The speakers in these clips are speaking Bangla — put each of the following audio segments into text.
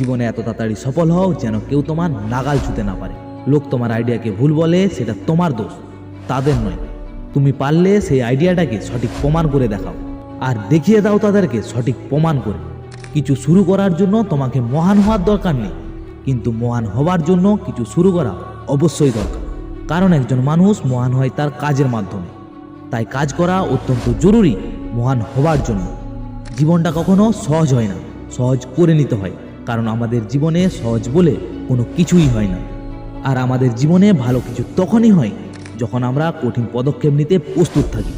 জীবনে এত তাড়াতাড়ি সফল হও যেন কেউ তোমার নাগাল ছুতে না পারে। লোক তোমার আইডিয়াকে ভুল বলে, সেটা তোমার দোষ। তাদের নয়। তুমি পারলে সেই আইডিয়াটাকে সঠিক প্রমাণ করে দেখাও। আর দেখিয়ে দাও তাদেরকে সঠিক প্রমাণ করে। কিছু শুরু করার জন্য তোমাকে মহান হওয়ার দরকার নেই। কিন্তু মহান হবার জন্য কিছু শুরু করা অবশ্যই দরকার। কারণ একজন মানুষ মহান হয় তার কাজের মাধ্যমে। তাই কাজ করা অত্যন্ত জরুরি মহান হবার জন্য। জীবনটা কখনো সহজ হয় না। সহজ করে নিতে হয়। কারণ আমাদের জীবনে সহজ বলে কোনো কিছুই হয় না। আর আমাদের জীবনে ভালো কিছু তখনই হয় যখন আমরা কঠিন পদক্ষেপ নিতে প্রস্তুত থাকি।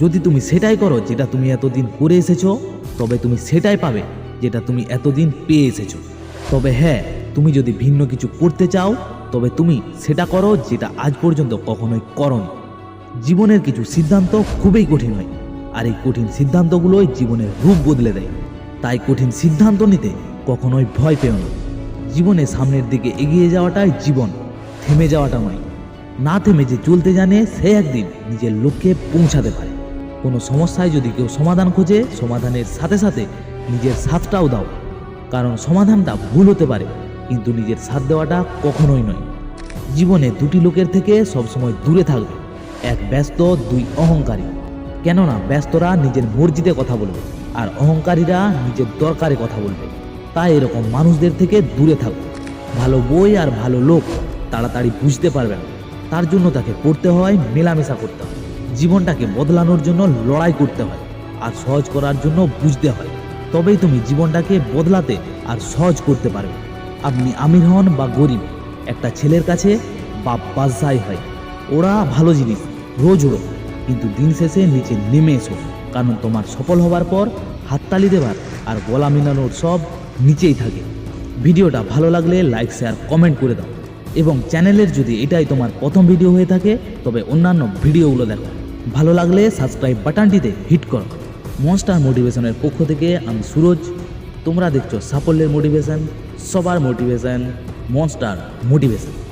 যদি তুমি সেটাই করো যেটা তুমি এতদিন করে এসেছ, তবে তুমি সেটাই পাবে যেটা তুমি এতদিন পেয়ে এসেছ। তবে হ্যাঁ তুমি যদি ভিন্ন কিছু করতে চাও, তবে তুমি সেটা করো যেটা আজ পর্যন্ত কখনোই করনি। জীবনের কিছু সিদ্ধান্ত খুবই কঠিন হয়, আর এই কঠিন সিদ্ধান্তগুলোই জীবনের রূপ বদলে দেয়। তাই কঠিন সিদ্ধান্ত নিতে কখনোই ভয় পেও না। জীবনে সামনের দিকে এগিয়ে যাওয়াটাই জীবন, থেমে যাওয়াটা নয়। না থেমে যে চলতে জানে, সে একদিন নিজের লক্ষ্যে পৌঁছাতে পারে। কোনো সমস্যায় যদি কেউ সমাধান খোঁজে, সমাধানের সাথে সাথে নিজের সাথটাও দাও। কারণ সমাধানটা ভুল হতে পারে, কিন্তু নিজের সাথ দেওয়াটা কখনোই নয়। জীবনে দুটি লোকের থেকে সবসময় দূরে থাকবে, এক ব্যস্ত, দুই অহংকারী। কেননা ব্যস্তরা নিজের মর্জিতে কথা বলবে, আর অহংকারীরা নিজের দরকারে কথা বলবে। তাই এরকম মানুষদের থেকে দূরে থাকবে ভালো বই আর ভালো লোক তাড়াতাড়ি বুঝতে পারবে না তার জন্য তাকে পড়তে হয়, মেলামেশা করতে হয়। জীবনটাকে বদলানোর জন্য লড়াই করতে হয় আর সহজ করার জন্য বুঝতে হয়। তবেই তুমি জীবনটাকে বদলাতে আর সহজ করতে পারবে। আপনি আমির হন বা গরিব, একটা ছেলের কাছে বাপ বাদশাই হয়। ওরা ভালো জিনিস, রোজ ওড়ো কিন্তু দিন শেষে নিচে নেমে এসো। কারণ তোমার সফল হবার পর হাততালি দেবার আর গলা মেলানোর সব নিচেই থাকে। ভিডিওটা ভালো লাগলে লাইক শেয়ার কমেন্ট করে দাও। এবং চ্যানেলের যদি এটাই তোমার প্রথম ভিডিও হয়ে থাকে, তবে অন্যান্য ভিডিওগুলো দেখো। ভালো লাগলে সাবস্ক্রাইব বাটনটিতে হিট করো। মনস্টার মোটিভেশনের পক্ষ থেকে আমি সুরজ। তোমরা দেখছ সাফল্যের মোটিভেশন সবার মোটিভেশন মনস্টার মোটিভেশন